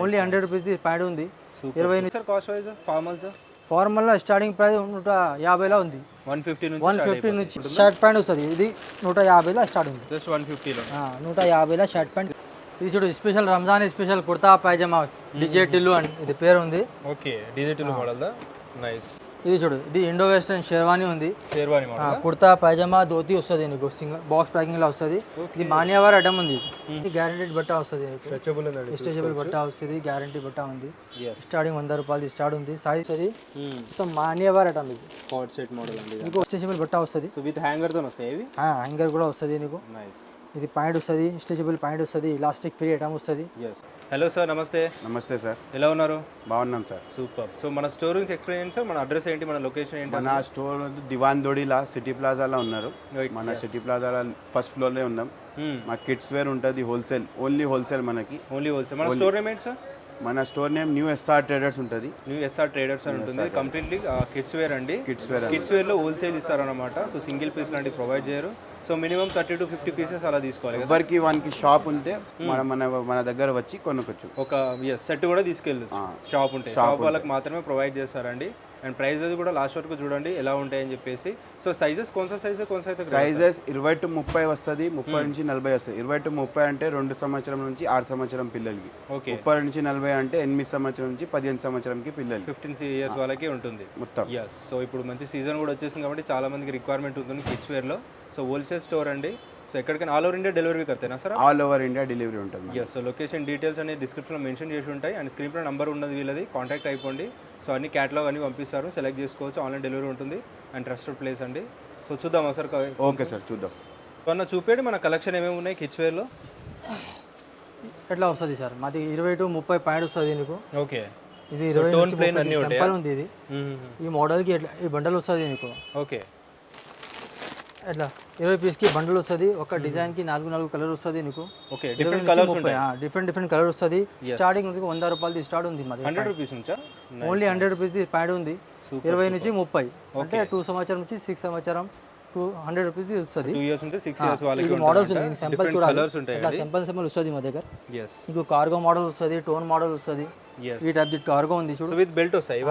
Only hundred rupees pant ఉంది. ఇరవై sir cost wise formals ఫార్మల్లో స్టార్టింగ్ ప్రైస్ నూట యాభైలో ఉంది. వన్ ఫిఫ్టీ నుంచి వన్ ఫిఫ్టీ నుంచి షర్ట్ ప్యాంట్ వస్తుంది. ఇది నూట యాభైలో స్టార్ట్ ఉంది. జస్ట్ వన్ ఫిఫ్టీలో ఆ, నూట యాభైలో షర్ట్ ప్యాంట్ ఇది చూడు స్పెషల్ రంజాన్ స్పెషల్ కుర్తా పైజమా డిజెటిల్లు అని ఇది పేరు ఉంది ఓకే డిజిటల్ మోడల్ దా? నైస్ ఇది చూడు ఇది ఇండో వెస్టర్న్ షెర్వానీ ఉంది. షేర్వాణి కుర్తా పైజమా ధోతి వస్తుంది నీకు సింగల్ బాక్స్ ప్యాకింగ్లో వస్తుంది. ఇది మాన్యవార్ ఐటమ్ ఉంది. ఇది గ్యారంటీడ్ బట్ట వస్తుంది స్ట్రెచబుల్ స్ట్రెచబుల్ బట్ట వస్తుంది గ్యారంటీ బట్ట ఉంది. స్టార్టింగ్ వంద రూపాయలు స్టార్ట్ ఉంది. సైజ్ వస్తుంది. మొత్తం మాన్యవార్ ఐటమ్ ఇది. హాట్ సెట్ మోడల్ అండి నీకు స్ట్రెచబుల్ బట్ట వస్తుంది. సో విత్ హ్యాంగర్తో వస్తాయి హ్యాంగర్ కూడా వస్తుంది నీకు. నైస్ ఇది పాయింట్ వస్తుంది స్ట్రెచబుల్ పాయింట్ వస్తుంది ఇలాస్టిక్ ఫ్రీ ఐటమ్ వస్తుంది. ఎస్ హలో సార్ నమస్తే నమస్తే సార్ ఎలా ఉన్నారు? బాగున్నాం సార్ సూపర్ సో మన స్టోర్ గురించి ఎక్స్ప్లెయిన్ చేయండి సార్ మన అడ్రస్ ఏంటి? మన లొకేషన్ ఏంటి? మన స్టోర్ దివాన్ దోడిలా సిటీ ప్లాజాలో ఉన్నారు. మన సిటీ ప్లాజాలో ఫస్ట్ ఫ్లోర్లో ఉన్నాం. మా కిడ్స్ వేర్ ఉంటుంది హోల్సేల్ ఓన్లీ హోల్సేల్ మనకి. ఓన్లీ హోల్సేల్ మన స్టోర్ నేమ్ ఏంటి సార్ మన store name new SR traders ఉంటుంది. న్యూ ఎస్ఆర్ ట్రేడర్స్ అని ఉంటుంది. కంప్లీట్లీ కిడ్స్ వేర్ అండి. కిడ్స్ వేర్ కిడ్స్ వేర్లో హోల్సేల్ ఇస్తారనమాట సో సింగిల్ పీస్ లాంటివి ప్రొవైడ్ చేయరు. So minimum thirty to fifty pieces అలా తీసుకోవాలి ఎవరికి వానికి షాప్ ఉంటే మన మన మన దగ్గర వచ్చి కొనుక్కోవచ్చు. ఒక సెట్ కూడా తీసుకెళ్ళచ్చు. షాప్ ఉంటే. షాప్ వాళ్ళకి మాత్రమే ప్రొవైడ్ చేస్తారండి. అండ్ ప్రైస్ వైజ్ కూడా లాస్ట్ వరకు చూడండి ఎలా ఉంటాయని చెప్పేసి. సో సైజెస్ కొంత సైజ్ కొంత అయితే సైజెస్ ఇరవై టు ముప్పై వస్తుంది ముప్పై నుంచి నలభై వస్తుంది. ఇరవై టు ముప్పై అంటే రెండు సంవత్సరం నుంచి ఆరు సంవత్సరం పిల్లలకి. ఓకే ముప్పై నుంచి నలభై అంటే ఎనిమిది సంవత్సరం నుంచి పదిహేను సంవత్సరంకి పిల్లలకి. ఫిఫ్టీన్ ఇయర్స్ వాళ్ళకి ఉంటుంది. మొత్తం. సో ఇప్పుడు మంచి సీజన్ కూడా వచ్చేసింది కాబట్టి చాలా మందికి రిక్వైర్మెంట్ ఉంటుంది కిడ్స్ వేర్లో సో హోల్సేల్ స్టోర్ అండి. సో ఎక్కడికైనా all over India delivery కర్తేనా sir? All over India delivery ఉంటుంది ఎస్ సో లొకేషన్ డీటెయిల్స్ అనేది డిస్క్రిప్షన్లో మెన్షన్ చేసి ఉంటాయి. అండ్ స్క్రీన్ పై నంబర్ ఉన్నది వీళ్ళది. కాంటాక్ట్ అయిపోండి. సో అన్ని క్యాటలాగ్ అన్ని పంపిస్తారు. సెలెక్ట్ చేసుకోవచ్చు. ఆన్లైన్ డెలివరీ ఉంటుంది. అండ్ ట్రస్టెడ్ ప్లేస్ అండి. సో చూద్దామా సార్ ఓకే సార్ చూద్దాం. కొన్న చూపేయండి. మన కలెక్షన్ ఏమేమి ఉన్నాయి? కిడ్స్ వేర్లో ఎట్లా వస్తుంది సార్? మాది ఇరవై టు ముప్పై పాయింట్ వస్తుంది నీకు. ఓకే ఇది ఇరవై అన్నీ ఉంది ఇది. ఈ మోడల్కి ఎట్లా ఈ బండల్ వస్తుంది నీకు? ఓకే ఎట్లా ఇరవై పీస్కి బండల్ వస్తుంది ఒక డిజైన్కి నాలుగు నాలుగు కలర్ వస్తుంది నీకు. ఓకే డిఫరెంట్ కలర్స్ ఉంటాయి. డిఫరెంట్ డిఫరెంట్ కలర్ వస్తుంది. స్టార్టింగ్ నుంచి వంద రూపాయలది స్టార్ట్ ఉంది మాది. హండ్రెడ్ రూపీస్ నుంచా? ఓన్లీ హండ్రెడ్ రూపీస్ ప్యాడ్ ఉంది. ఇరవై నుంచి ముప్పై. అంటే టూ సంవత్సరం నుంచి సిక్స్ సంవత్సరం టూ హండ్రెడ్ రూపీస్ వస్తుంది. టూ ఇయర్స్ ఉంటే సిక్స్ ఇయర్స్ వాళ్ళకి మోడల్స్ ఉంది సింపుల్ చూడాలి. ఇట్లా సింపుల్ సింపుల్ వస్తుంది మా దగ్గర. నీకు కార్గో మోడల్ వస్తుంది టోన్ మోడల్ వస్తుంది. ఈ టైప్ కార్గో ఉంది చూడు. విత్ బెల్ట్ వస్తాయి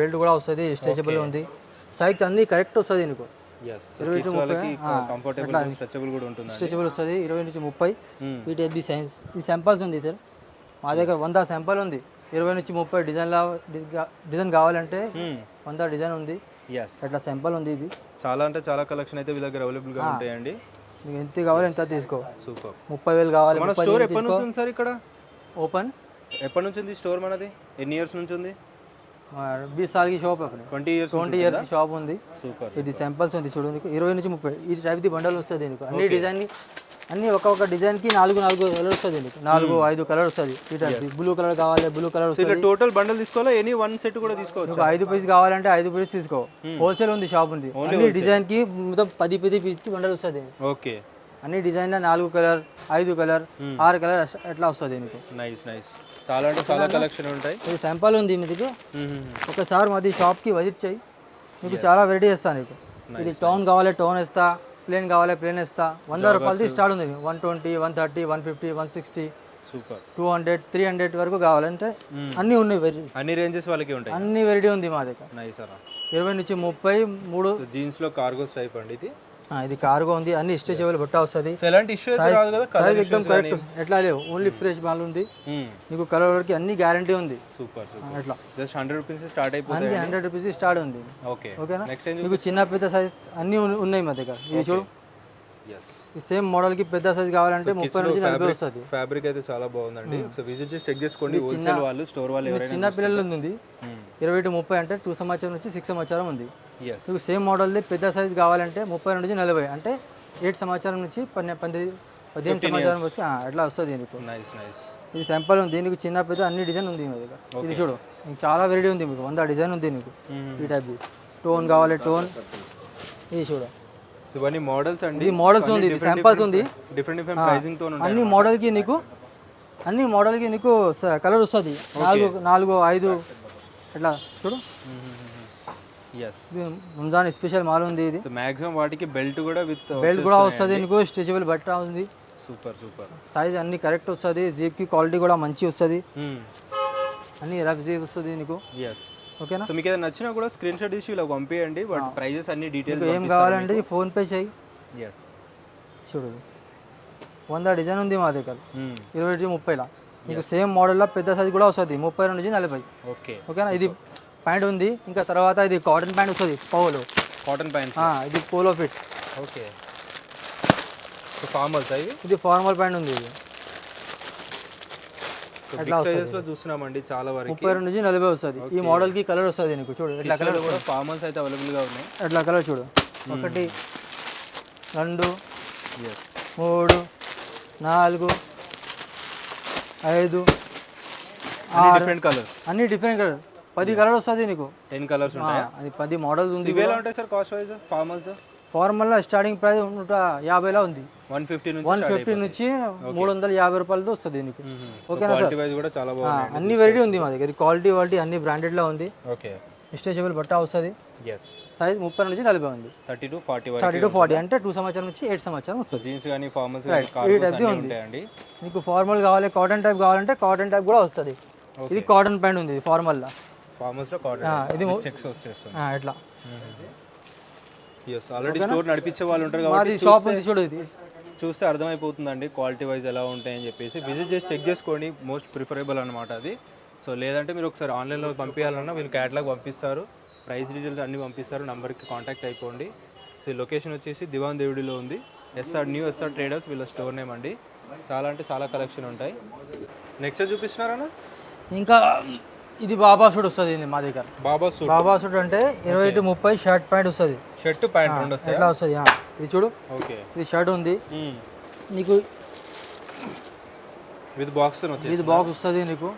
బెల్ట్ కూడా వస్తుంది స్ట్రెచబుల్ ఉంది. సైజ్ అన్ని కరెక్ట్ వస్తుంది నీకు. వాళ్ళకి కంఫర్టబుల్ స్ట్రెచబుల్ కూడా ఉంటుంది స్ట్రెచబుల్ వస్తుంది ఇరవై నుంచి ముప్పై. టైప్ ది సైన్స్ ఈ శాంపల్స్ ఉంది సార్ మా దగ్గర వంద శాంపల్ ఉంది. ఇరవై నుంచి ముప్పై డిజైన్ల డిజైన్ కావాలంటే వంద డిజైన్ ఉంది. అట్లా శాంపల్ ఉంది ఇది. చాలా అంటే చాలా కలెక్షన్ అయితే వీళ్ళ దగ్గర అవైలబుల్గా ఉంటాయండి. మీకు ఎంత కావాలి ఎంత తీసుకో. సూపర్ ముప్పై వేలు కావాలి మన ముప్పై స్టోర్ ఎప్పటి నుంచి ఉంది సార్ ఇక్కడ? ఓపెన్ ఎప్పటి నుంచి ఉంది స్టోర్ మనది? ఎన్ని ఇయర్స్ నుంచి ఉంది? बीस साल की शॉप है अपने ట్వంటీ ఇయర్స్ ట్వంటీ ఇయర్స్ की షాప్ ఉంది సూపర్ ఇది శాంపల్స్ ఉంది చూడు నీకు ఇరవై నుంచి ముప్పై ఈ టైప్ ది బండల్ వస్తుంది నీకు అన్ని డిజైన్ అన్ని ఒక్కొక్క డిజైన్ కి నాలుగు నాలుగు కలర్ వస్తుంది నీకు నాలుగు ఐదు కలర్ వస్తుంది ఈ టైప్ బ్లూ కలర్ కావాలి బ్లూ కలర్ సో ఇలా టోటల్ బండల్ తీసుకోవాలా ఎనీ వన్ సెట్ కూడా తీసుకోవచ్చు నీకు ఐదు పీస్ కావాలంటే ఐదు పీస్ తీసుకో హోల్సేల్ ఉంది షాప్ ఉంది అన్ని డిజైన్ కి మొత్తం పది పది పీస్ కి బండల్ వస్తుంది ఓకే అన్ని డిజైన్లో నాలుగు కలర్ ఐదు కలర్ ఆరు కలర్ ఎట్లా వస్తుంది నీకు నైస్ నైస్ చాలా అంటే చాలా కలెక్షన్ ఉంటాయి. ఇది శాంపల్ ఉంది మీదికి. ఒకసారి మాది షాప్కి విజిట్ చేయి. నీకు చాలా వెరైటీ ఇస్తాను నీకు. ఇది టోన్ కావాలి టోన్ ఇస్తా ప్లేన్ కావాలి ప్లేన్ ఇస్తా వంద రూపాయలది స్టార్ట్ ఉంది. One twenty one thirty one fifty one sixty super two hundred three hundred వరకు కావాలంటే అన్నీ ఉన్నాయి వెరైటీ అన్ని రేంజెస్ వాళ్ళకి ఉంటాయి. అన్ని వెరైటీ ఉంది మా దగ్గర. నైస్ ఇరవై నుంచి ముప్పై మూడు. జీన్స్లో కార్గోస్ టైప్ అండి ఇది. ఇది కార్గో ఉంది అన్ని స్ట్రెచబుల్ బుట్ట వస్తుంది. ఎలాంటి ఇష్యూ అయితే రాదు కదా సైజ్ ఎక్దమ్ కరెక్ట్ ఎట్లా లేవు? ఓన్లీ ఫ్రెష్ మాల్ ఉంది. నీకు కలర్ వరకు అన్ని గ్యారంటీ ఉంది. సూపర్ సూపర్ ఎట్లా? జస్ట్ హండ్రెడ్ రూపీస్ స్టార్ట్ అయిపోతుంది అన్ని హండ్రెడ్ రూపీస్ స్టార్ట్ ఉంది. ఓకే ఓకేనా నీకు చిన్న పెద్ద సైజ్ అన్నీ ఉన్- ఉన్నాయి మా దగ్గర. ఇది చూడు. సేమ్ మోడల్కి పెద్ద సైజ్ కావాలంటే ముప్పై నుంచి నలభై వస్తుంది. ఫ్యాబ్రిక్ అయితే చాలా బాగుందండి. సో విజిట్ చేసి చెక్ చేసుకోండి. హోల్సేల్ వాళ్ళు స్టోర్ వాళ్ళు చిన్న పిల్లలు ఉంది. ఇరవై టు ముప్పై అంటే టూ సంవత్సరం నుంచి సిక్స్ సంవత్సరం ఉంది. మీకు సేమ్ మోడల్ది పెద్ద సైజ్ కావాలంటే ముప్పై నుంచి నలభై. అంటే ఎయిట్ సంవత్సరం నుంచి పన్నె పంతొమ్మిది పదిహేను సంవత్సరం వచ్చి అట్లా వస్తుంది నైస్ నైస్ ఇది శాంపుల్ ఉంది. నీకు చిన్న పెద్ద అన్ని డిజైన్ ఉంది మీ దగ్గర. ఇది చూడు. నీకు చాలా వెరైటీ ఉంది మీకు. వంద డిజైన్ ఉంది నీకు ఈ టైప్ టోన్ కావాలి టోన్ ఇది చూడు. ఇవన్నీ మోడల్స్ అండి. ఇది మోడల్స్ ఉంది. ఇది శాంపల్స్ ఉంది. డిఫరెంట్ డిఫరెంట్ ప్రైజింగ్తో అన్ని మోడల్కి నీకు అన్ని మోడల్కి నీకు కలర్ వస్తుంది. నాలుగు నాలుగు ఐదు ఇట్లా చూడు. ఇది రంజాన్ స్పెషల్ మాల్ ఉంది ఇది. మాక్సిమం వాటికి బెల్ట్ కూడా విత్ బెల్ట్ కూడా వస్తుంది నీకు స్ట్రెచబుల్ బట్ట ఉంది. సూపర్ సూపర్ సైజ్ అన్ని కరెక్ట్ వస్తుంది. జీప్కి క్వాలిటీ కూడా మంచి వస్తుంది. అన్ని రఫ్ జీప్ వస్తుంది నీకు. ఎస్ ఓకేనా సో మీకు ఏదైనా నచ్చినా కూడా స్క్రీన్ షాట్ తీసి ఇలా పంపించండి వాటి ప్రైజెస్ అన్ని డీటెయిల్స్ మీకు ఏం కావాలంటే ఫోన్పే చేయి. ఎస్ చూడు వంద డిజైన్ ఉంది మా దగ్గర. ఇరవై నుంచి ముప్పైలా. మీకు సేమ్ మోడల్లో పెద్ద సైజ్ కూడా వస్తుంది. ముప్పై రెండు నుంచి నలభై. ఓకే ఓకేనా ఇది ప్యాంట్ ఉంది. ఇంకా తర్వాత ఇది కాటన్ ప్యాంట్ వస్తుంది పౌలు. Cotton pant. ఇది పోలో ఫిట్. ఓకే. ఫార్మల్స్ అవి ఇది ఫార్మల్ ప్యాంట్ ఉంది ఇది. చూస్తున్నామండి చాలా వరకు. ముప్పై రెండు నుంచి నలభై వస్తుంది. ఈ మోడల్కి కలర్ వస్తుంది నీకు చూడు ఇట్లా కలర్ కూడా ఫార్మల్స్ అయితే అవైలబుల్గా ఉన్నాయి. ఇట్లా కలర్ చూడు. ఒకటి రెండు మూడు నాలుగు ఐదు డిఫరెంట్ కలర్స్. అన్ని డిఫరెంట్ కలర్. పది కలర్ వస్తుంది నీకు? టెన్ కలర్స్ ఉంటాయి? అది పది మోడల్స్ ఉంది ఇవి ఎలా ఉంటాయి సార్ కాస్ట్ వైజ్ ఫార్మల్స్ ఫార్మల్లో స్టార్టింగ్ ప్రైస్ నూట యాభైలో ఉంది. వన్ ఫిఫ్టీ నుంచి వన్ ఫిఫ్టీ నుంచి మూడు వందల యాభై రూపాయలతో వస్తుంది నీకు. ఓకేనా సార్? కూడా చాలా అన్ని వెరైటీ ఉంది మా దగ్గర. క్వాలిటీ క్వాలిటీ అన్ని బ్రాండెడ్లో ఉంది. ఓకే స్ట్రెచబుల్ బట్ట వస్తుంది. సైజ్ ముప్పై నుంచి నలభై ఉంది. Thirty to forty thirty to forty అంటే టూ సంవత్సరం నుంచి ఎయిట్ సంవత్సరం వస్తుంది. జీన్స్ కానీ ఫార్మల్స్ ఈ. ఉంటాయండి. నీకు ఫార్మల్ కావాలి కాటన్ టైప్ కావాలంటే కాటన్ టైప్ కూడా వస్తుంది. ఇది కాటన్ ప్యాంట్ ఉంది ఫార్మల్లా ఫార్మల్స్లో ఇది చెక్స్ వచ్చేస్తుంది. ఇట్లా ఎస్ ఆల్రెడీ స్టోర్ నడిపించే వాళ్ళు ఉంటారు కాబట్టి షాప్ ఉంది చూడు ఇది. చూస్తే అర్థమైపోతుందండి క్వాలిటీ వైజ్ ఎలా ఉంటాయని చెప్పేసి. విజిట్ చేసి చెక్ చేసుకోండి మోస్ట్ ప్రిఫరబుల్ అనమాట అది. సో లేదంటే మీరు ఒకసారి ఆన్లైన్లో పంపించాలన్నా వీళ్ళు క్యాటలాగ్ పంపిస్తారు. ప్రైస్ డీటెయిల్స్ అన్నీ పంపిస్తారు. నంబర్కి కాంటాక్ట్ అయిపోండి. సో ఈ లొకేషన్ వచ్చేసి దివాన్ దేవుడిలో ఉంది. ఎస్ఆర్ న్యూ ఎస్ఆర్ ట్రేడర్స్ వీళ్ళ స్టోర్ నేమ్ అండి. చాలా అంటే చాలా కలెక్షన్ ఉంటాయి. నెక్స్ట్ చూపిస్తున్నారన్నా ఇంకా ఇది బాబా సూట్ వస్తుంది ఇది మా దగ్గర? బాబా సూట్. బాబా సూట్ అంటే ఇరవై టు ముప్పై షర్ట్ ప్యాంట్ వస్తుంది. షర్ట్ ప్యాంట్ రెండు వస్తాయి? ఎట్లా వస్తుంది? ఇది చూడు. ఓకే. ఇది షర్ట్ ఉంది. నీకు విత్ బాక్స్ ఇది బాక్స్ వస్తుంది నీకు.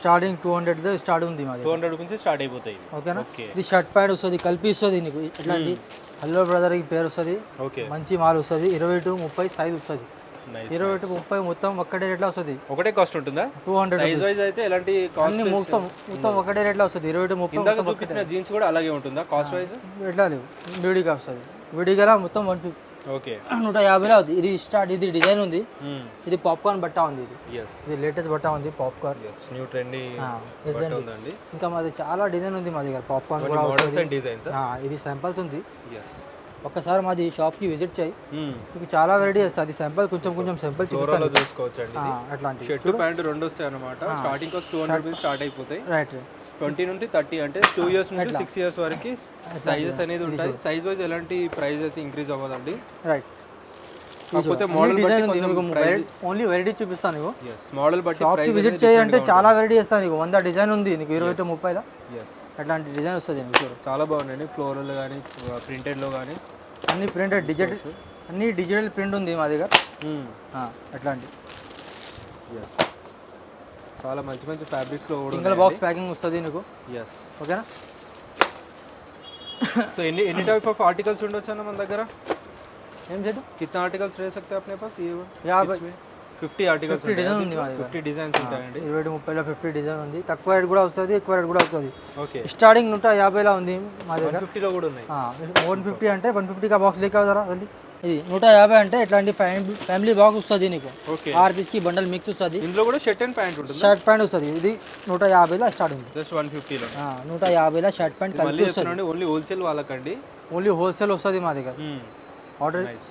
స్టార్టింగ్ టూ హండ్రెడ్ స్టార్ట్ ఉంది మాది టూ హండ్రెడ్ నుంచి స్టార్ట్ అయిపోతాయి. ఓకేనా? ఓకే. ఇది షర్ట్ ప్యాంట్ వస్తుంది కలిపి ఇస్తుంది నీకు. ఇట్లాంటి హలో బ్రదర్ పేరు వస్తుంది. ఓకే. మంచి మాల్ వస్తుంది. ఇరవై టు ముప్పై సైజ్ వస్తుంది. ఇరవై టు ముప్పై మొత్తం ఒక్కటే రేట్లో వస్తుంది. ఒకటే కాస్ట్ ఉంటుందా? టూ హండ్రెడ్ సైజ్ వైజ్ అయితే ఎలాంటి కాస్ట్ అన్ని మొత్తం మొత్తం ఒకటే రేట్లో వస్తుంది. ఇరవై టు ముప్పై ఇందాక చూపించిన జీన్స్ కూడా అలాగే ఉంటుందా కాస్ట్ వైజ్ ఎట్లా లేవు. విడిగా వస్తుంది. విడిగా మొత్తం వన్ ఫిఫ్టీ ఓకే నూట యాభైలో అవుతుంది ఇది స్టార్ట్ ఇది డిజైన్ ఉంది. ఇది పాప్కార్న్ బట్ట ఉంది ఇది. ఇది లేటెస్ట్ బట్ట ఉంది పాప్కార్న్ న్యూ ట్రెండీ ఇంకా మాది చాలా డిజైన్ ఉంది మా దగ్గర పాప్కార్న్ కూడా డిజైన్స్ ఇది శాంపల్స్ ఉంది. ఎస్ ఒక్కసారి మాది షాప్కి విజిట్ చేయి. మీకు చాలా వెరైటీ వస్తుంది. అది శాంపల్ కొంచెం కొంచెం ఫ్లోరాలో చూపిస్తాను చూసుకోవచ్చు అండి ఆ, అట్లాంటి షర్ట్ ప్యాంట్ రెండు వస్తాయి అనమాట starting cost two hundred rupees start అయిపోతాయి. రైట్ ట్వంటీ నుండి థర్టీ అంటే టూ ఇయర్స్ నుంచి సిక్స్ ఇయర్స్ వరకు సైజెస్ అనేది ఉంటాయి. సైజ్ వైజ్ ఎలాంటి ప్రైస్ అయితే ఇంక్రీజ్ అవ్వదండి. రైట్ కాకపోతే మోడల్ డిజైన్ ఉంది ఓన్లీ వెరైటీ చూపిస్తాను నీకు. మోడల్ బట్టి విజిట్ చేయి అంటే చాలా వెరైటీ ఇస్తాను నీకు. వంద డిజైన్ ఉంది నీకు ఇరవై టు ముప్పైలో? ఎస్ అట్లాంటి డిజైన్ వస్తుంది నీకు చాలా బాగుందండి ఫ్లోరల్ కానీ ప్రింటెడ్లో కానీ అన్ని ప్రింటెడ్ డిజిటల్ అన్ని డిజిటల్ ప్రింట్ ఉంది మా దగ్గర. ఆ, అట్లాంటి. ఎస్ చాలా మంచి మంచి ఫ్యాబ్రిక్స్లో సింగిల్ బాక్స్ ప్యాకింగ్ వస్తుంది నీకు. ఎస్ ఓకేనా? సో ఎన్ని ఎన్ని టైప్ ఆఫ్ ఆర్టికల్స్ ఉండొచ్చు అన్న మన దగ్గర? ఏం చేద్దాం कितना आर्टिकल्स रह सकते हैं अपने पास ये యాభై ఫిఫ్టీ ఆర్టికల్స్ ఫిఫ్టీ డిజైన్ ఉంది మా దగ్గర ఫిఫ్టీ డిజైన్స్ ఉంటాయండి ఇరవై టు ముప్పైలో ఫిఫ్టీ డిజైన్ ఉంది తక్కువ రేట్ కూడా వస్తుంది ఎక్కువ రేట్ కూడా వస్తుంది ఓకే స్టార్టింగ్ నూట యాభైలో ఉంది మా దగ్గర ఫిఫ్టీలో కూడా ఉన్నాయి వన్ ఫిఫ్టీ అంటే వన్ ఫిఫ్టీ కా బాక్స్ లేక అవుతారా అది ఇది నూట యాభై అంటే ఇట్లాంటి ఫ్యామిలీ ఫ్యామిలీ బాక్స్ వస్తుంది నీకు ఓకే ఆరు పీస్కి బండల్ మిక్స్ వస్తుంది ఇందులో కూడా షర్ట్ అండ్ ప్యాంట్ ఉంటుంది షర్ట్ ప్యాంట్ వస్తుంది ఇది నూట యాభైలో స్టార్ట్ ఉంది జస్ట్ వన్ ఫిఫ్టీలో ఆ, నూట యాభైలో షర్ట్ ప్యాంట్ మళ్ళీ కలిపి వస్తుంది చెప్తున్నాండి ఓన్లీ హోల్సేల్ వాళ్ళకండి ఓన్లీ హోల్సేల్ వస్తుంది మా దగ్గర order nice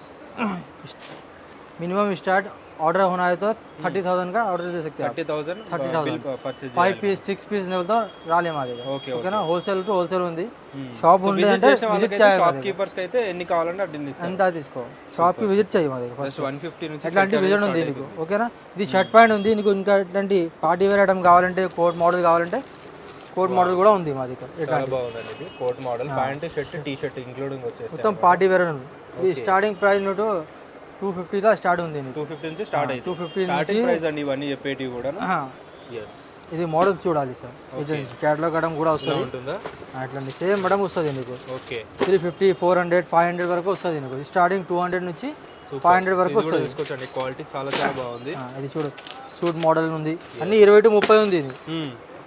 minimum start order होना है तो थर्टी थाउजेंड का ऑर्डर दे सकते हैं thirty thousand thirty bill thousand purchase five piece six piece నెలతో రాలే మా దగ్గర ఓకే ఓకేనా హోల్సేల్ టు హోల్సేల్ ఉంది షాప్ ఉంది విజిట్ అంటే చేసిన విజిట్ వాళ్ళకైతే చేయాలి షాప్ కీపర్స్కి అయితే ఎన్ని కావాలంటే అన్ని ఇస్తాం ఎంత తీసుకో షాప్కి విజిట్ చేయి మా దగ్గర జస్ట్ వన్ ఫిఫ్టీ నుంచి ఎట్లాంటి విజిట్ ఉంది నీకు ఓకేనా ఇది షర్ట్ ప్యాంట్ ఉంది నీకు ఇంకా ఇట్లాంటి పార్టీ వేర్ ఐటమ్ కావాలంటే కోట్ మోడల్ కావాలంటే కోట్ మోడల్ కూడా ఉంది మా దగ్గర ఇట్లా చాలా బాగుందండి ఇది coat model pant shirt T shirt including వచ్చేసి మొత్తం పార్టీ వేర్ ఉంది ఇది స్టార్టింగ్ ప్రైస్ నోటు టూ ఫిఫ్టీలో స్టార్ట్ ఉంది టూ ఫిఫ్టీ నుంచి స్టార్ట్ అయింది టూ ఫిఫ్టీ స్టార్టింగ్ ప్రైస్ అండి ఇవన్నీ చెప్పేటివి కూడా. ఎస్ ఇది మోడల్ చూడాలి సార్. ఇది క్యాటలాగ్ ఐటమ్ కూడా వస్తుంది. ఉంటుందా? అట్లాంటి సేమ్ మేడం వస్తుంది నీకు okay three fifty four hundred five hundred వరకు వస్తుంది నీకు స్టార్టింగ్ టూ హండ్రెడ్ నుంచి ఫైవ్ హండ్రెడ్ వరకు వస్తుంది. తీసుకోవచ్చండి. క్వాలిటీ చాలా చాలా బాగుంది. ఇది చూడు. సూట్ మోడల్ ఉంది. అన్ని ఇరవై టు ముప్పై ఉంది ఇది.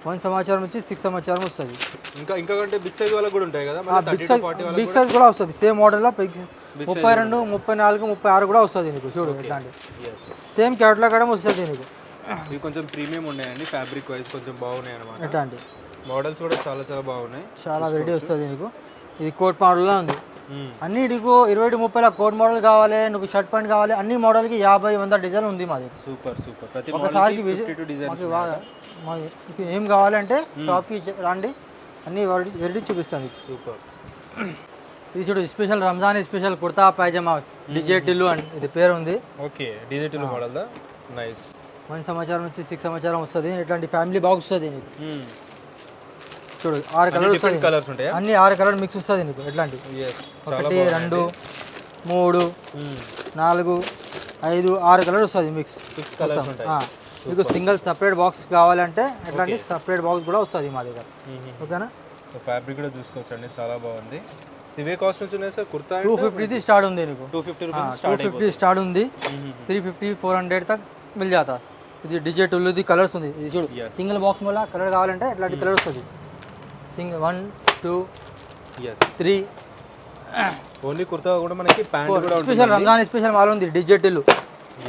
వన్ సంవత్సరం నుంచి సిక్స్ సంవత్సరం వస్తుంది. ఇంకా ఇంకా కంటే బిగ్ సైజ్ వాళ్ళకి కూడా ఉంటాయి కదా? బిగ్ సైజ్ బిగ్ సైజ్ కూడా వస్తుంది. సేమ్ మోడల్లో ముప్పై రెండు ముప్పై నాలుగు ముప్పై ఆరు కూడా వస్తుంది నీకు చూడు ఇట్లాంటి సేమ్ క్యాట్లాగ్ కూడా వస్తుంది నీకు ఇవి కొంచెం ప్రీమియం ఉన్నాయండి. ఫ్యాబ్రిక్ వైజ్ కొంచెం బాగున్నాయి అనమాట ఇట్లాంటి మోడల్స్ కూడా చాలా చాలా బాగున్నాయి. చాలా వెరైటీ వస్తుంది నీకు ఇది కోట్ మోడల్లో ఉంది. మ్మ్. అన్ని నీకు ఇరవై ముప్పైలో కోట్ మోడల్ కావాలి నువ్వు షర్ట్ ప్యాంట్ కావాలి అన్ని మోడల్కి యాభై వంద డిజైన్ ఉంది మాది. Super super. ప్రతి ఒకసారికి మాకు ఏం కావాలంటే షాప్కి రండి. అన్ని వెరైటీ వెరైటీ చూపిస్తాను సూపర్. ఇది చూడు స్పెషల్ రంజాన్ స్పెషల్ కుర్తా పైజమా డిజెటిల్లు అని ఇది పేరు ఉంది. Okay digital model nice. One సంవత్సరం నుంచి సిక్స్ సంవత్సరం వస్తుంది. ఇట్లాంటి ఫ్యామిలీ బాక్స్ వస్తుంది నీకు. చూడు ఆరు కలర్ కలర్స్ ఉంటాయా? అన్ని ఆరు కలర్ మిక్స్ వస్తుంది నీకు ఎట్లాంటి? ఒకటి రెండు మూడు. నాలుగు ఐదు ఆరు కలర్ వస్తుంది మిక్స్ సిక్స్ కలర్స్ ఉంటాయి. మీకు సింగిల్ సపరేట్ బాక్స్ కావాలంటే ఎట్లాంటి సపరేట్ బాక్స్ కూడా వస్తుంది మా దగ్గర. ఓకేనా? సో ఫ్యాబ్రిక్ కూడా చూసుకోవచ్చండి చాలా బాగుంది. సివే కాస్ట్ నుంచి ఉన్నాయి sir? Kurta two fifty start ఉంది నీకు. Two fifty two fifty start ఉంది. త్రీ ఫిఫ్టీ ఫోర్ హండ్రెడ్ తక్ మిల్ జాతా. ఇది డిజే టూల్ది కలర్స్ ఉంది. ఇది చూడు సింగిల్ బాక్స్ వల్ల కలర్ కావాలంటే ఎట్లాంటి కలర్ వస్తుంది? Single one two three. Only kurta కూడా మనకి ప్యాంట్ కూడా స్పెషల్ రంజాన్ స్పెషల్ మాల్ ఉంది DJ Tillu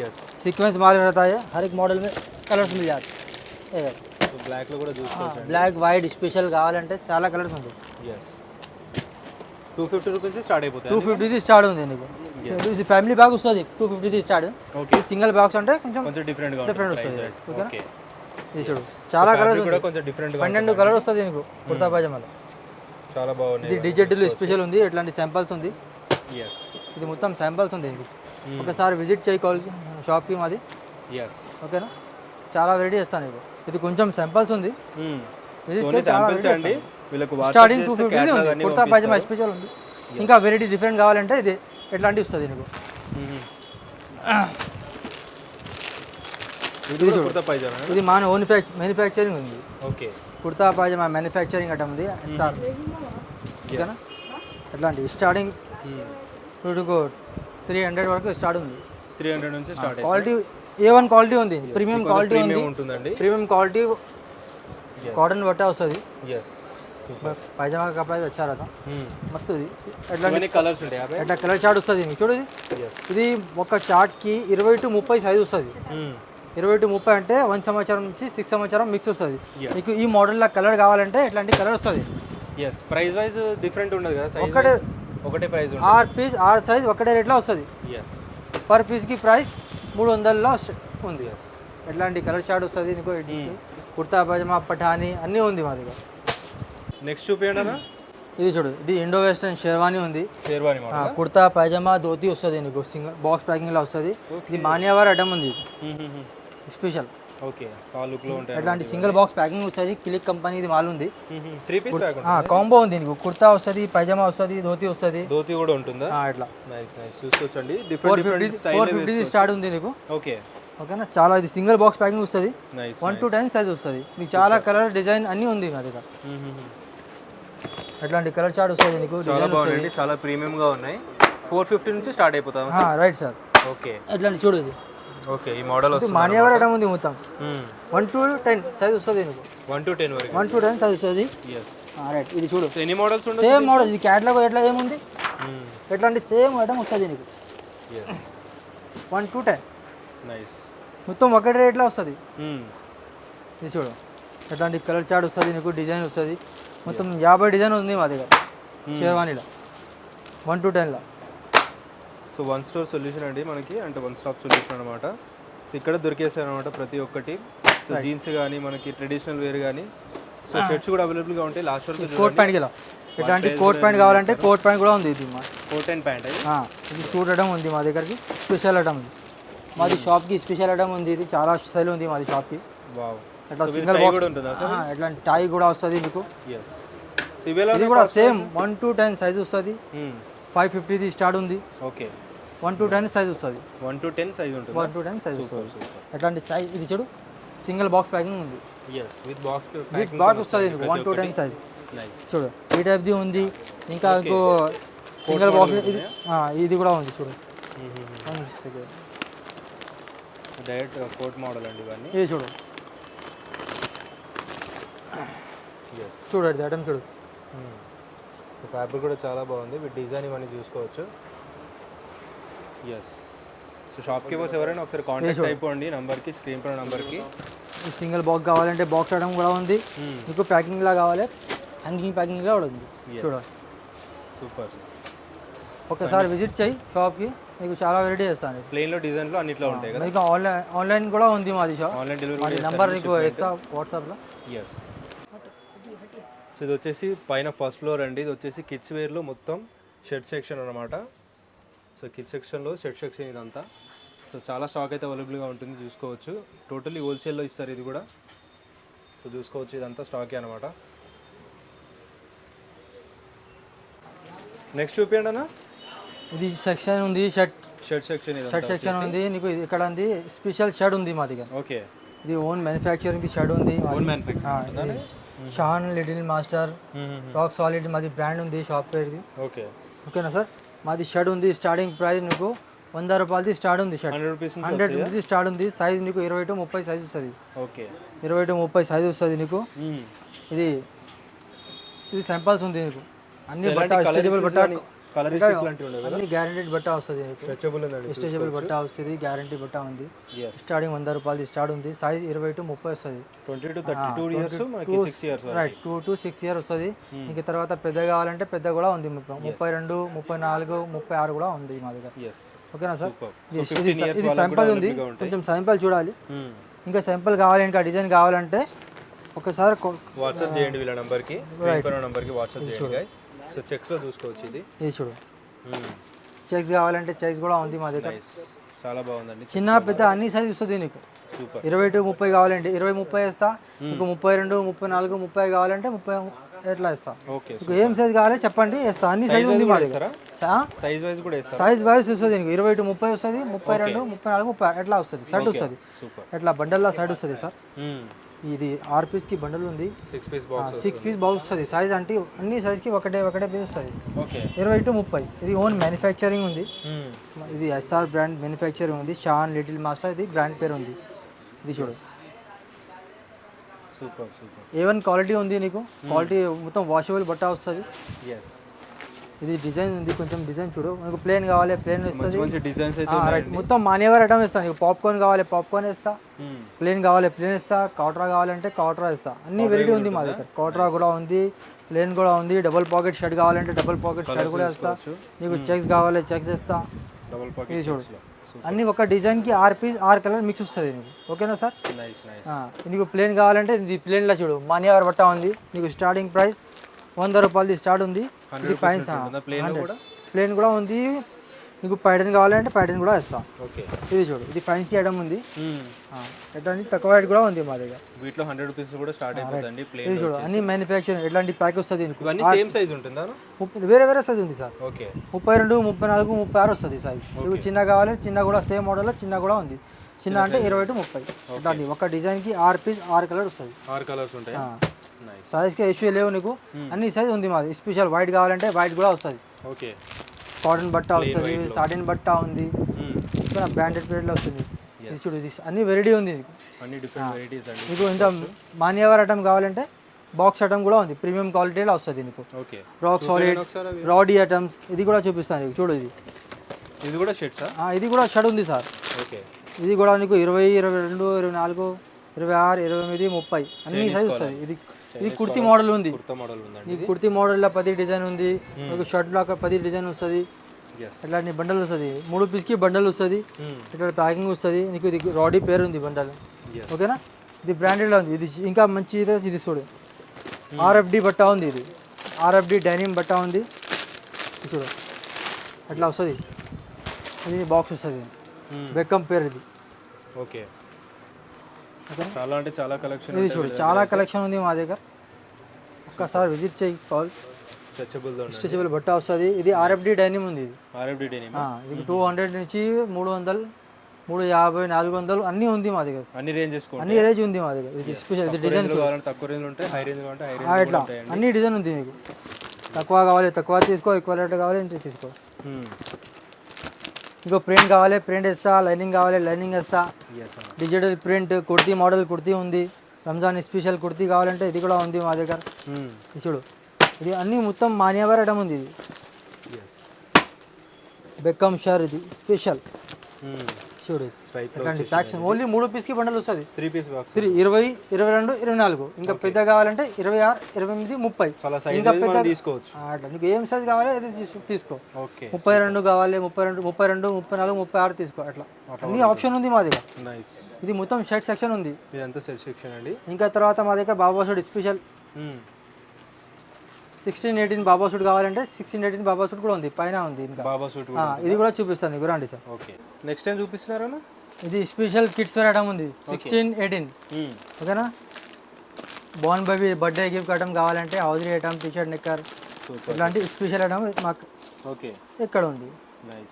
ఎస్ सीक्वेंस माल रहता है हर एक मॉडल में कलर्स मिल जाते हैं సో బ్లాక్ లో కూడా చూసుకోవచ్చు బ్లాక్ వైట్ స్పెషల్ కావాలంటే చాలా కలర్స్ ఉంటాయి yes two fifty rupees start two అయిపోతాయి ఫిఫ్టీది స్టార్ట్ ఉంది నీకు ఇది ఫ్యామిలీ బ్యాగ్ వస్తుంది టూ ఫిఫ్టీది స్టార్ట్ ఓకే సింగిల్ బాక్స్ అంటే కొంచెం కొంచెం డిఫరెంట్ గా Different ఉంటుంది వస్తుంది. price ఓకేనా? ఓకే ఇది చూడు చాలా కలర్స్ కూడా కొంచెం డిఫరెంట్ గా పన్నెండు కలర్ వస్తుంది నీకు కుర్తా పైజమాలో చాలా ఇది బాగున్నాయి డిజిటల్ స్పెషల్ ఉంది ఇట్లాంటి శాంపల్స్ ఉంది ఎస్ ఇది మొత్తం శాంపల్స్ ఉంది నీకు ఒకసారి విజిట్ చేయి షాప్కి మాది. ఎస్ ఓకేనా చాలా వెరైటీ ఇస్తాను నీకు. ఇది కొంచెం శాంపల్స్ ఉంది. స్టార్టింగ్ టూ ఫిఫ్టీ ఉంది కుర్తా పైజమా స్పెషల్ ఉంది. ఇంకా వెరైటీ డిఫరెంట్ కావాలంటే ఇది ఎట్లాంటివి వస్తుంది నీకు? ఇది పైజామా? ఇది మన ఓన్ మ్యానుఫ్యాక్చరింగ్ ఉంది. ఓకే కుర్తా పైజమా మ్యానుఫ్యాక్చరింగ్ అటం ఉంది. ఓకేనా? ఎట్లాంటి స్టార్టింగ్ టూ త్రీ హండ్రెడ్ వరకు స్టార్ట్ ఉంది. త్రీ హండ్రెడ్ నుంచి start quality A one quality ఉంది. ప్రీమియం క్వాలిటీ ఉంది. ప్రీమియం ఉంటుందండి. ప్రీమియం క్వాలిటీ కాటన్ బట్ట వస్తుంది. ఎస్ సూపర్ పైజమా కపడా వచ్చా రథ మస్తు ఇది. ఎట్లా కలర్స్ ఉంటాయి ఎట్లా కలర్ చార్ట్ వస్తుంది చూడు ఇది. ఇది ఒక చార్ట్కి ఇరవై టు ముప్పై సైజ్ వస్తుంది. ఇరవై టు ముప్పై అంటే వన్ సంవత్సరం నుంచి సిక్స్ సంవత్సరం మిక్స్ వస్తుంది. మీకు ఈ మోడల్లో కలర్ కావాలంటే ఇట్లాంటి కలర్ వస్తుంది? ఎస్ ప్రైస్ వైజ్ డిఫరెంట్ ఉండదు కదా ఒకటే ఒకటే ప్రైస్ ఉంటుంది. ఆర్ పీస్ ఆర్ సైజ్ ఒకటే రేట్లో వస్తుంది. ఎస్ పర్ పీస్కి ప్రైస్ మూడు వందల్లో ఉంది. ఎస్ ఎట్లాంటి కలర్ షార్ట్ వస్తుంది నీకు కుర్తా పైజమా పఠానీ అన్నీ ఉంది మా దగ్గర. నెక్స్ట్ చూపించండి అన్న ఇది చూడు ఇది ఇండో వెస్టర్న్ షెర్వానీ ఉంది. మోడల్? కుర్తా పైజమా ధోతి వస్తుంది నీకు సింగిల్ బాక్స్ ప్యాకింగ్లో వస్తుంది. ఇది మాన్యావార్ ఐటమ్ ఉంది. స్పెషల్ ఓకే ఉంటాయి ఇట్లాంటి సింగిల్ బాక్స్ ప్యాకింగ్ వస్తుంది క్లిక్ కంపెనీ ఇది మాల్ ఉంది త్రీ పీస్ కాంబో ఉంది నీకు కుర్తా వస్తుంది పైజమా వస్తుంది ధోతి వస్తుంది. ధోతి కూడా ఉంటుందా? నైస్ నైస్ చూసుకోవచ్చండి. Four fifty four fifty start ఉంది నీకు. ఓకే. ఓకేనా? చాలా ఇది సింగిల్ బాక్స్ ప్యాకింగ్ వస్తుంది. వన్ టు టెన్ సైజ్ వస్తుంది. నీకు చాలా కలర్ డిజైన్ అన్నీ ఉంది నా దగ్గర. ఎట్లాంటి కలర్ చార్ట్ వస్తుంది నీకు చాలా బాగున్నాయండి. చాలా ప్రీమియం గా ఉన్నాయి. ఫోర్ ఫిఫ్టీ నుంచి స్టార్ట్ అయిపోతాం. Right sir okay. ఎట్లాంటి చూడు ఇది. ఓకే ఈ మోడల్ వస్తుంది మాన్యవర్ ఐటమ్ ఉంది మొత్తం. వన్ టు టెన్ సైజ్ వస్తుంది వన్ టు టెన్ వరకు. వన్ టు టెన్ సైజ్ వస్తుంది. రైట్ ఇది చూడు. ఎన్ని మోడల్స్ సేమ్ మోడల్ ఇది క్యాట్లాగ్ ఎట్లా ఏముంది? ఎట్లాంటి సేమ్ ఐటమ్ వస్తుంది నీకు వన్ టు టెన్ నైస్ మొత్తం ఒకటి రేట్లో వస్తుంది. ఇది చూడు. ఎట్లాంటి కలర్ చార్ట్ వస్తుంది నీకు డిజైన్ వస్తుంది. మొత్తం యాభై డిజైన్ ఉంది మా దగ్గర. షేర్వానీలో వన్ టు టెన్లో సో వన్ స్టోర్ సొల్యూషన్ అండి మనకి. అంటే వన్ స్టాప్ సొల్యూషన్ అనమాట సో ఇక్కడ దొరికేస్తాయి అనమాట ప్రతి ఒక్కటి. సో జీన్స్ కానీ మనకి ట్రెడిషనల్ వేర్ కానీ సో షర్ట్స్ కూడా అవైలబుల్గా ఉంటాయి. లాస్ట్ వరకు కోట్ ప్యాంట్ కిలో ఇట్లాంటి కోట్ ప్యాంట్ కావాలంటే కోట్ ప్యాంట్ కూడా ఉంది ఇది మా. కోట్ అండ్ ప్యాంట్ ఇది. సూట్ ఐటమ్ ఉంది మా దగ్గరికి. స్పెషల్ ఐటమ్ ఉంది మాది షాప్కి స్పెషల్ ఐటమ్ ఉంది ఇది. చాలా స్టైల్ ఉంది మాది షాప్కి ఇట్లా సింగిల్ బాక్స్. టై కూడా వస్తుంది మీకు. ఇది కూడా same one to ten size వస్తుంది. ఫైవ్ ఫిఫ్టీది స్టార్ట్ ఉంది. Okay one to ten size వస్తుంది. వన్ టు టెన్ సైజ్ ఉంటుంది. వన్ టు టెన్ సైజ్ వస్తుంది. ఎట్లాంటి సైజ్ ఇది చూడు. సింగిల్ బాక్స్ ప్యాకింగ్ ఉంది. Yes with box with box వస్తుంది వన్ టు టెన్ సైజ్ చూడు. ఈ టైప్ది ఉంది. ఇంకా ఇంకో సింగిల్ బాక్స్ ఇది ఇది కూడా ఉంది చూడు. డైరెక్ట్ కోట్ మోడల్ అండి ఇవన్నీ. ఇది చూడు. చూడండి ఐటమ్ చూడు. సో ఫ్యాబ్రిక్ కూడా చాలా బాగుంది. వీటి డిజైన్ ఇవన్నీ చూసుకోవచ్చు. ఎస్ సో షాప్కి పోసి ఎవరైనా ఒకసారి కాంటాక్ట్ అయిపోండి నంబర్కి స్క్రీన్ పైన నంబర్కి ఈ సింగిల్ బాక్స్ కావాలంటే బాక్స్ ఐటమ్ కూడా ఉంది. మీకు ప్యాకింగ్ లా కావాలి. హ్యాంగింగ్ ప్యాకింగ్ లా కూడా ఉంది. చూడండి సూపర్ ఒకసారి విజిట్ చేయి షాప్కి మీకు చాలా వెరైటీ చేస్తాను ప్లెయిన్లో డిజైన్లో అన్నిట్లో ఉంటాయి కదా? మీకు ఆన్లైన్ ఆన్లైన్ కూడా ఉంది మాది షాప్ ఆన్లైన్ డెలివరీ నంబర్ నీకు ఇస్తా వాట్సాప్లో ఎస్ సో ఇది వచ్చేసి పైన ఫస్ట్ ఫ్లోర్ అండి. ఇది వచ్చేసి కిడ్స్ వేర్లో మొత్తం షర్ట్ సెక్షన్ అనమాట సో కిడ్స్ సెక్షన్లో షర్ట్ సెక్షన్ ఇదంతా. సో చాలా స్టాక్ అయితే అవైలబుల్గా ఉంటుంది చూసుకోవచ్చు. టోటలీ హోల్సేల్లో ఇస్తారు ఇది కూడా. సో చూసుకోవచ్చు ఇదంతా స్టాకే అనమాట నెక్స్ట్ చూపించండి అన్న. ఇది సెక్షన్ ఉంది shirt. Shirt section shirt section ఉంది నీకు ఇక్కడ ఉంది స్పెషల్ షర్ట్ ఉంది మా దగ్గర. ఓకే ఇది ఓన్ మ్యానుఫ్యాక్చరింగ్ షర్ట్ ఉంది Shaan little master rock solid మాది బ్రాండ్ ఉంది షాప్ పేరుది. ఓకే ఓకేనా సార్? మాది షర్ట్ ఉంది స్టార్టింగ్ ప్రైస్ నీకు వంద రూపాయలది స్టార్ట్ ఉంది shirt. Hundred rupees hundred rupees start ఉంది సైజ్ నీకు ఇరవై టు ముప్పై సైజ్ వస్తుంది. ఓకే. ఇరవై టు ముప్పై సైజ్ వస్తుంది నీకు. ఇది ఇది శాంపల్స్ ఉంది నీకు. అన్ని బట్ట బట్ట కలర్ ఇష్యూస్ లాంటివి ఉండవు అన్ని గ్యారెంటెడ్ బట్ట వస్తుంది. స్ట్రెచబుల్ ఉందండి స్ట్రెచబుల్ బట్ట వస్తుంది గ్యారంటీ బట్ట ఉంది. స్టార్టింగ్ వంద రూపాయలది స్టార్ట్ ఉంది. సైజ్ ఇరవై టు ముప్పై వస్తుంది. Twenty to thirty two years మనకి six years right two to six year వస్తుంది. ఇంక తర్వాత పెద్ద కావాలంటే పెద్ద కూడా ఉంది. ముప్పై- రెండు ముప్పై నాలుగు ముప్పై ఆరు కూడా ఉంది మా దగ్గర. ఓకేనా సార్? ఇది శాంపుల్ ఉంది. కొంచెం శాంపుల్ చూడాలి. Hmm. ఇంకా శాంపుల్ కావాలి ఇంకా డిజైన్ కావాలంటే ఒకసారి వాట్సాప్ చేయండి వీళ్ళ నంబర్కి. స్క్రీన్ పైన నంబర్కి వాట్సాప్ చేయండి గైస్ సో చెక్స్లో చూసుకోవచ్చు ఇది. ఇది చూడు. చెక్స్ కావాలంటే చెక్స్ కూడా ఉంది మా దగ్గర. చాలా బాగుందండి చిన్న పెద్ద అన్ని సైజ్ వస్తుంది నీకు. సూపర్. ఇరవై టు ముప్పై కావాలంటే ఇరవై ముప్పై వేస్తా నీకు ముప్పై రెండు ముప్పై నాలుగు ముప్పై కావాలంటే ముప్పై ఎట్లా ఇస్తా ఓకే ఏం సైజ్ కావాలి చెప్పండి వేస్తా. అన్ని సైజ్ ఉంది మా దగ్గర. సైజ్ వైజ్ కూడా సైజ్ వైజ్ వస్తుంది నీకు. ఇరవై టు ముప్పై వస్తుంది ముప్పై రెండు ముప్పై నాలుగు ముప్పై ఎట్లా వస్తుంది? సెట్ వస్తుంది. సూపర్. ఎట్లా? బండల్లో సైడ్ వస్తుంది సార్? ఇది ఆరు పీస్కి బండల్ ఉంది. Six piece box six piece box వస్తుంది. సైజ్ అంటే అన్ని సైజ్కి ఒకటే ఒకటే పీస్ వస్తుంది. ఓకే ఇరవై టు ముప్పై. ఇది ఓన్ మ్యానుఫ్యాక్చరింగ్ ఉంది. ఇది ఎస్ఆర్ బ్రాండ్ మ్యానుఫ్యాక్చరింగ్ ఉంది. షాన్ లిటిల్ మాస్టర్ ఇది బ్రాండ్ పేరు ఉంది. ఇది చూడు. Super super A one quality ఉంది నీకు. క్వాలిటీ మొత్తం వాషబుల్ బట్ట వస్తుంది. ఎస్ ఇది డిజైన్ ఉంది కొంచెం డిజైన్ చూడు. నీకు ప్లేన్ కావాలి ప్లేన్ మంచి డిజైన్స్ అయితే రైట్ మొత్తం మానేవర్ ఐటమ్ ఇస్తా నీకు పాప్కార్న్ కావాలి పాప్కార్న్ ఇస్తా. ప్లేన్ కావాలి ప్లేన్ ఇస్తా కాట్రా కావాలంటే కాట్రా ఇస్తా అన్ని వెరైటీ ఉంది మా దగ్గర. కాట్రా కూడా ఉంది ప్లేన్ కూడా ఉంది. డబుల్ పాకెట్ షర్ట్ కావాలంటే డబుల్ పాకెట్ షర్ట్ కూడా ఇస్తా నీకు చెక్స్ కావాలి చెక్స్ ఇస్తా డబుల్ ఇది చూడు. అన్ని ఒక డిజైన్కి ఆరు పీస్ ఆరు కలర్ మిక్స్ వస్తుంది నీకు. ఓకేనా సార్? నీకు ప్లేన్ కావాలంటే ఇది ప్లేన్లో చూడు. మానియావర్ బట్ట ఉంది. నీకు స్టార్టింగ్ ప్రైస్ వంద రూపాయలది స్టార్ట్ ఉంది. ఇది ఫైన్ ప్లేన్ కూడా ఉంది. నీకు పైడన్ కావాలంటే పైడన్ కూడా ఇస్తాం ఓకే. ఇది చూడు ఇది ఫైన్సీ ఐటమ్ ఉంది. ఎట్లాంటి తక్కువ రేట్ కూడా ఉంది మా దగ్గర. వీటిలో హండ్రెడ్ రూపీస్ కూడా స్టార్ట్ అయిపోతుంది ఇది చూడు అన్ని మ్యానుఫ్యాక్చరింగ్ ఎట్లాంటి ప్యాక్ వస్తుంది ఇవన్నీ సేమ్ సైజ్ ఉంటుందా? ముప్పై వేరే వేరే సైజ్ ఉంది సార్. ఓకే. ముప్పై రెండు ముప్పై నాలుగు ముప్పై ఆరు వస్తుంది సైజ్ నీకు చిన్న కావాలి చిన్న కూడా సేమ్ మోడల్లో చిన్న కూడా ఉంది. చిన్న అంటే ఇరవై టు ముప్పై. ఇట్లాంటి ఒక డిజైన్కి ఆరు పీస్ ఆరు కలర్ వస్తుంది. ఆరు కలర్స్ ఉంటాయి? సైజ్కి ఇష్యూ లేవు నీకు. అన్ని సైజ్ ఉంది మాది. స్పెషల్ వైట్ కావాలంటే వైట్ కూడా వస్తుంది. ఓకే కాటన్ బట్ట వస్తుంది సాటిన్ బట్ట ఉంది. బ్రాండెడ్ పీరియడ్లో వస్తుంది. అన్ని వెరైటీ ఉంది అండి. నీకు ఇంత మాన్యవర్ ఐటమ్ కావాలంటే బాక్స్ ఐటమ్ కూడా ఉంది. ప్రీమియం క్వాలిటీలో వస్తుంది నీకు. Rock solid. రాడీ ఐటమ్స్ ఇది కూడా చూపిస్తాను నీకు. చూడు ఇది. ఇది కూడా షర్ట్సా ఆ, ఇది కూడా షర్ట్ ఉంది సార్. ఓకే ఇది కూడా నీకు ఇరవై ఇరవై రెండు ఇరవై నాలుగు ఇరవై ఆరు ఇరవై ఎనిమిది ముప్పై. అన్ని సైజ్ వస్తుంది. ఇది ఇది కుర్తీ మోడల్ ఉంది. కుర్తా మోడల్ ఉందండి ఈ కుర్తీ మోడల్లో పది డిజైన్ ఉంది. మీకు షర్ట్లో ఒక పది డిజైన్ వస్తుంది. ఎస్ ఇట్లా నీ బండల్ వస్తుంది. మూడు పీస్కి బండల్ వస్తుంది. ఇట్లా ప్యాకింగ్ వస్తుంది. నీకు ఇది రాడీ పేరు ఉంది బండల్. ఓకేనా? ఇది బ్రాండెడ్లో ఉంది. ఇది ఇంకా మంచి ఇది ఇది చూడు. ఆర్ఎఫ్డి బట్ట ఉంది ఇది. ఆర్ఎఫ్డి డైనింగ్ బట్ట ఉంది. ఇది చూడు. అట్లా వస్తుంది. ఇది బాక్స్ వస్తుంది. బెక్కం పేరు ఇది. ఓకే. చాలా అంటే చాలా కలెక్షన్ ఇది చూడు చాలా కలెక్షన్ ఉంది మా దగ్గర. ఒక్కసారి విజిట్ చేయి కాల్ స్ట్రెచబుల్ స్ట్రెచబుల్ బట్ట వస్తుంది. ఇది ఆర్ఎఫ్డి డైనింగ్ ఉంది ఇది. ఆర్ఎఫ్డి డెనిమ్ ఇది టూ హండ్రెడ్ నుంచి మూడు వందలు మూడు యాభై నాలుగు వందలు అన్నీ ఉంది మా దగ్గర. అన్ని రేంజ్ అన్ని రేంజ్ ఉంది మా దగ్గర. ఇది స్పెషల్ ఇది డిజైన్ తక్కువ రేంజ్ ఉంటాయి హై రేంజ్ హై రేంజ్ అన్ని డిజైన్ ఉంది మీకు. తక్కువ కావాలి తక్కువ తీసుకో ఎక్కువ రేట్ కావాలి ఇంటి తీసుకో. ఇంకో ప్రింట్ కావాలి ప్రింట్ వేస్తా లైనింగ్ కావాలి lining yes digital print kurti model kurti ఉంది. రంజాన్ స్పెషల్ కుర్తీ కావాలంటే ఇది కూడా ఉంది మా దగ్గర. ఇది చూడు. ఇది అన్నీ మొత్తం మాన్యవర్ ఐటమ్ ఉంది ఇది. బెక్కమ్ షర్ ఇది స్పెషల్. చూడు. ఓన్లీ మూడు పీస్కి బండల్ వస్తుంది. త్రీ పీస్ త్రీ ఇరవై ఇరవై రెండు ఇరవై నాలుగు. ఇంకా పెద్ద కావాలంటే ఇరవై ఆరు ఇరవై ఎనిమిది ముప్పై. ఇంకా పెద్ద తీసుకోవచ్చు. అట్లా. నీకు ఏం సైజ్ కావాలి అది తీసు- తీసుకో. ఓకే ముప్పై రెండు కావాలి ముప్పై రెండు ముప్పై రెండు ముప్పై నాలుగు ముప్పై ఆరు తీసుకో అట్లా. అన్ని ఆప్షన్ ఉంది మా దగ్గర నైస్ ఇది మొత్తం షర్ట్ సెక్షన్ ఉంది. ఇదంతా సెట్ సెక్షన్ అండి. ఇంకా తర్వాత మా దగ్గర బాబా సూట్ స్పెషల్. సిక్స్టీన్ ఎయిటీన్ బాబా సూట్ కావాలంటే సిక్స్టీన్ ఎయిటీన్ బాబా సూట్ కూడా ఉంది పైన ఉంది ఇంకా. బాబా సూట్ ఇది కూడా చూపిస్తాను నీకు రండి సార్. ఓకే. నెక్స్ట్ టైం చూపిస్తున్నారా ఇది స్పెషల్ కిడ్స్ వేర్ ఐటమ్ ఉంది సిక్స్టీన్ ఎయిటీన్. ఓకేనా? Born baby birthday gift item కావాలంటే hosiery item T shirt knicker ఇట్లాంటి స్పెషల్ ఐటమ్ మాకు ఓకే. ఇక్కడ ఉంది?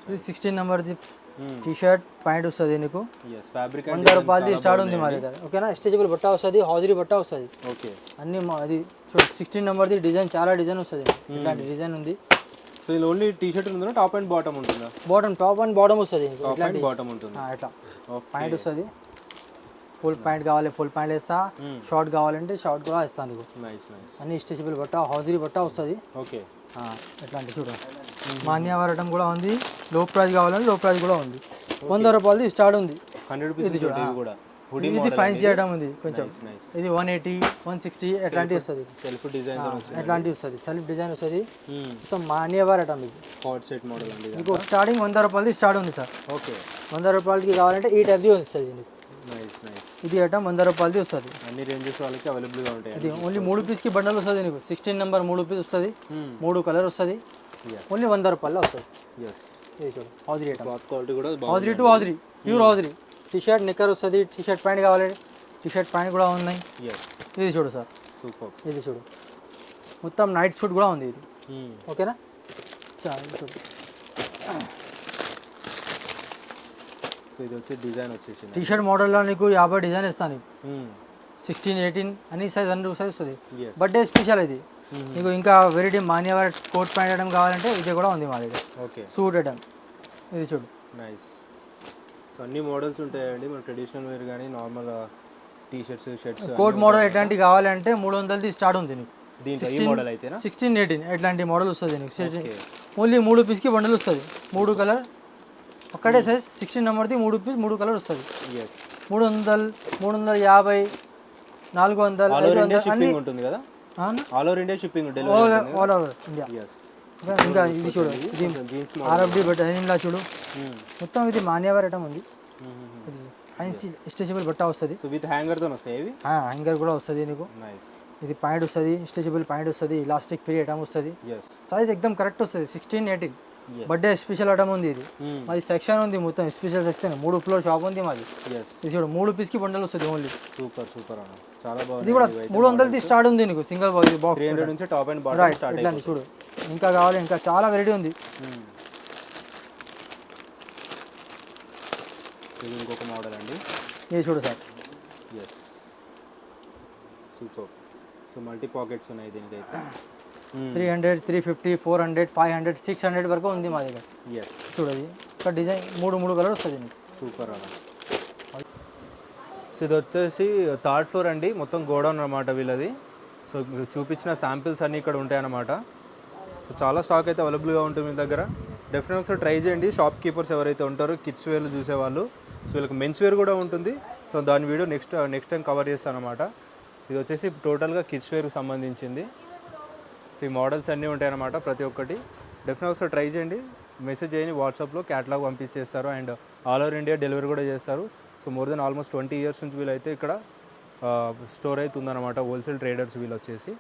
ఇది సిక్స్టీన్ నెంబర్ది టీ షర్ట్ ప్యాంట్ వస్తుంది నీకు. ఫ్యాబ్రిక్ వంద రూపాయలది స్టార్ట్ ఉంది మా దగ్గర. ఓకేనా? స్ట్రెచబుల్ బట్ట వస్తుంది హౌజరీ బట్ట వస్తుంది. ఓకే అన్ని మా- అది సిక్స్టీన్ నెంబర్ది డిజైన్ చాలా డిజైన్ వస్తుంది. ఇట్లాంటి డిజైన్ ఉంది. సో ఇది ఓన్లీ టీ షర్ట్ ఉందా టాప్ అండ్ బాటమ్ ఉంటుందా? బాటమ్ టాప్ అండ్ బాటమ్ వస్తుంది బాటమ్ ఉంటుంది? ఓకే ప్యాంట్ వస్తుంది. ఫుల్ ప్యాంట్ కావాలి ఫుల్ ప్యాంట్ వేస్తా. షార్ట్ కావాలంటే షార్ట్ కూడా ఇస్తాను నీకు అన్ని స్ట్రెచబుల్ బట్ట హౌజరీ బట్ట వస్తుంది. ఓకే. ఎట్లాంటి చూడ. మాన్యవరటం కూడా ఉంది. లో ప్రైస్ కావాలంటే లో ప్రైస్ కూడా ఉంది. వంద రూపాయలది స్టార్ట్ ఉంది. హండ్రెడ్ ఇది ఫైన్ చేయడం ఉంది కొంచెం. ఇది వన్ ఎయిటీ వన్ సిక్స్టీ ఎట్లాంటివి వస్తుంది. సెల్ఫ్ డిజైన్ ఎట్లాంటివి వస్తుంది. సెల్ఫ్ డిజైన్ వస్తుంది. మొత్తం మాన్యవర్ ఐటమ్ ఇది. హాట్ సెట్ మోడల్ అండి మీకు స్టార్టింగ్ వంద రూపాయలది స్టార్ట్ ఉంది సార్. ఓకే. వంద రూపాయలకి కావాలంటే ఈ టైప్ది వస్తుంది నైస్ ఇది ఐటమ్ వంద రూపాయలది వస్తుంది. అన్ని రేంజెస్ వాళ్ళకి అవైలబుల్గా ఉంటాయి ఇది ఓన్లీ మూడు పీస్కి బండల్ వస్తుంది నీకు. సిక్స్టీన్ నెంబర్ మూడు పీస్ వస్తుంది. మూడు కలర్ వస్తుంది. ఓన్లీ వంద రూపాయలు వస్తుంది. ఎస్ క్లాత్ క్వాలిటీ కూడా hosiery to hosiery pure hosiery T shirt knicker వస్తుంది. టీ షర్ట్ ప్యాంట్ కావాలి. టీ షర్ట్ ప్యాంట్ కూడా ఉన్నాయి. ఇది చూడు సార్. సూపర్ ఇది చూడు. మొత్తం నైట్ షూట్ కూడా ఉంది ఇది. ఓకేనా చాలా ఇది చూడు. సో ఇది వచ్చి డిజైన్ వచ్చేసి టీ షర్ట్ మోడల్లో నీకు యాభై డిజైన్ ఇస్తాను నీకు. సిక్స్టీన్ ఎయిటీన్ అన్ని సైజ్ అన్ని సైజ్ వస్తుంది. బర్త్డే స్పెషల్ ఇది. నీకు ఇంకా variety Manyavar coat pant item కావాలంటే ఇది కూడా ఉంది మా దగ్గర. ఓకే. సూట్ ఐటమ్ ఇది చూడు. నైస్ సో అన్ని మోడల్స్ ఉంటాయండి. మన ట్రెడిషనల్ వేర్ కానీ normal T shirts shirts coat model ఎట్లాంటివి కావాలంటే మూడు వందలది స్టార్ట్ ఉంది నీకు. మోడల్ అయితేనా? సిక్స్టీన్ ఎయిటీన్ ఎట్లాంటి మోడల్ వస్తుంది నీకు. ఓన్లీ మూడు పీస్కి బండల్ వస్తుంది. మూడు కలర్ ఒక్కటే సైజ్ సిక్స్టీన్ నెంబర్ది మూడు పీస్ మూడు కలర్ వస్తుంది. మూడు వందలు మూడు వందల యాభై నాలుగు వందలు షిప్పింగ్ ఉంటుంది కదా? All over India shipping delivery all over India ఇంకా ఇది చూడు ఆర్ఎఫ్డి బట్ట ఇలా చూడు. మొత్తం ఇది మాన్యవర్ ఐటమ్ ఉంది. ఫైన్సీ స్ట్రెచబుల్ బట్ట వస్తుంది. సో విత్ హ్యాంగర్తో వస్తాయి హ్యాంగర్ కూడా వస్తుంది నీకు. ఇది పాయింట్ వస్తుంది స్ట్రెచబుల్ పాయింట్ వస్తుంది ఇలాస్టిక్ ఫ్రీ ఐటమ్ వస్తుంది. సైజ్ ఎక్దమ్ కరెక్ట్ వస్తుంది sixteen eighteen birthday special item ఉంది ఇది. మాది సెక్షన్ ఉంది మొత్తం స్పెషల్ సెక్షన్ మూడు ఫ్లోర్ షాప్ ఉంది మాది. ఇది చూడు మూడు పీస్కి బండల్ వస్తుంది ఓన్లీ సూపర్ సూపర్ అన్న. చాలా ఇది బాగుంది కూడా మూడు వందలది స్టార్ట్ ఉంది నీకు సింగిల్ బాక్స్ హండ్రెడ్ నుంచి top and bottom right start ఇట్లాంటి చూడు. ఇంకా కావాలి ఇంకా చాలా వెరైటీ ఉంది. ఇది ఇంకొక మోడల్ అండి. ఇది చూడు sir. Yes super so multi pockets ఉన్నాయి దీనికైతే. Three hundred three fifty four hundred five hundred six hundred వరకు ఉంది మా దగ్గర. చూడది ఒక డిజైన్ మూడు మూడు కలర్ వస్తుంది సూపర్ అన్న. సో ఇది వచ్చేసి థర్డ్ ఫ్లోర్ అండి. మొత్తం గోడౌన్ అనమాట వీళ్ళది. సో మీకు చూపించిన శాంపిల్స్ అన్నీ ఇక్కడ ఉంటాయన్నమాట. సో చాలా స్టాక్ అయితే అవైలబుల్గా ఉంటుంది మీ దగ్గర. డెఫినెట్గా ఒకసారి ట్రై చేయండి. షాప్ కీపర్స్ ఎవరైతే ఉంటారో కిడ్స్ వేర్లు చూసేవాళ్ళు. సో వీళ్ళకి మెన్స్ వేర్ కూడా ఉంటుంది. సో దాని video next next time cover చేస్తాను అనమాట ఇది వచ్చేసి టోటల్గా కిడ్స్ వేర్కి సంబంధించింది. సో ఈ మోడల్స్ అన్నీ ఉంటాయన్నమాట ప్రతి ఒక్కటి. డెఫినెట్ ఒకసారి ట్రై చేయండి. మెసేజ్ చేయండి వాట్సాప్లో క్యాటలాగ్ పంపించేస్తారు. And all over India delivery కూడా చేస్తారు. So more then almost twenty years నుంచి వీళ్ళైతే ఇక్కడ uh, స్టోర్ అవుతుందన్నమాట. హోల్సేల్ ట్రేడర్స్ వీళ్ళు వచ్చేసి.